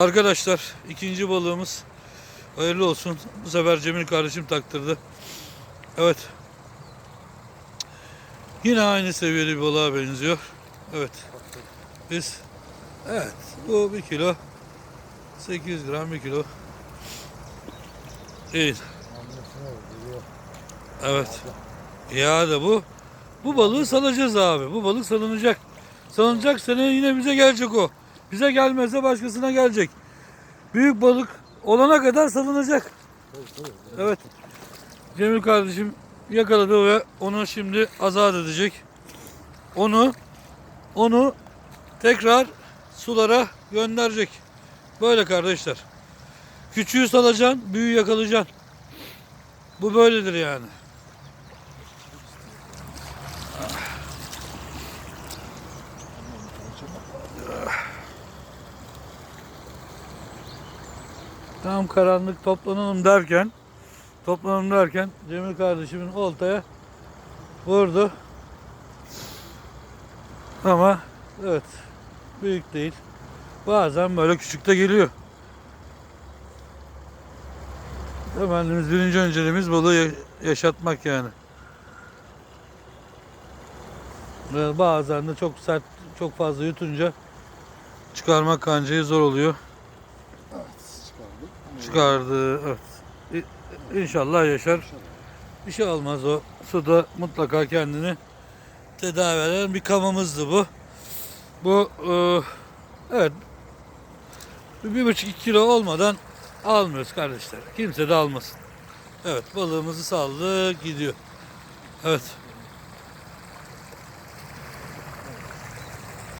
Arkadaşlar ikinci balığımız hayırlı olsun. Bu sefer Cemil kardeşim taktırdı. Evet. Yine aynı seviyeli bir balığa benziyor. Evet. Biz evet bu bir kilo 800 gram bir kilo değil. Evet. Ya da bu bu balığı salacağız abi. Bu balık salınacak. Salınacak sene yine bize gelecek o. Bize gelmezse başkasına gelecek. Büyük balık olana kadar salınacak. Evet. Cemil kardeşim yakaladı ve onu şimdi azat edecek. Onu onu tekrar sulara gönderecek. Böyle kardeşler. Küçüğü salacaksın, büyüğü yakalayacaksın. Bu böyledir yani. Tam karanlık toplanalım derken toplanalım derken Cemil kardeşimin oltaya vurdu. Ama evet büyük değil. Bazen böyle küçük de geliyor. Efendimiz birinci önceliğimiz balığı ya- yaşatmak yani. Bazen de çok sert, çok fazla yutunca çıkarmak kancayı zor oluyor. Çıkardı. Evet. İnşallah yaşar. Bir şey olmaz o. Suda mutlaka kendini tedavi eden bir kamamızdı bu. Bu e, evet bir, buçuk iki kilo olmadan almıyoruz kardeşler. Kimse de almasın. Evet balığımızı saldı gidiyor. Evet.